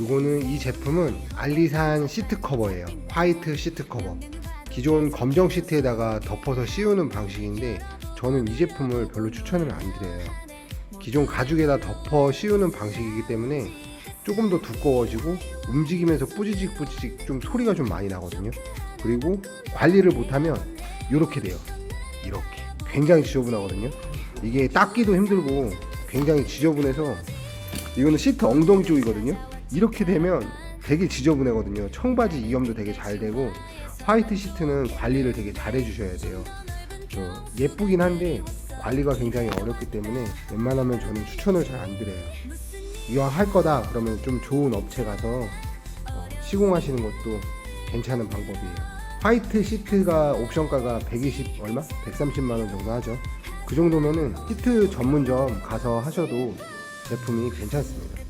이거는 이 제품은 알리산 시트 커버예요. 화이트 시트 커버. 기존 검정 시트에다가 덮어서 씌우는 방식인데 저는 이 제품을 별로 추천을 안 드려요. 기존 가죽에다 덮어 씌우는 방식이기 때문에 조금 더 두꺼워지고 움직이면서 뿌지직 뿌지직 좀 소리가 좀 많이 나거든요. 그리고 관리를 못하면 이렇게 돼요. 이렇게 굉장히 지저분하거든요. 이게 닦기도 힘들고 굉장히 지저분해서 이거는 시트 엉덩이 쪽이거든요. 이렇게 되면 되게 지저분하거든요. 청바지 이염도 되게 잘 되고 화이트 시트는 관리를 되게 잘 해주셔야 돼요. 어, 예쁘긴 한데 관리가 굉장히 어렵기 때문에 웬만하면 저는 추천을 잘 안 드려요. 이왕 할 거다 그러면 좀 좋은 업체 가서 어, 시공하시는 것도 괜찮은 방법이에요. 화이트 시트가 옵션가가 120 얼마? 130만 원 정도 하죠. 그 정도면은 시트 전문점 가서 하셔도 제품이 괜찮습니다.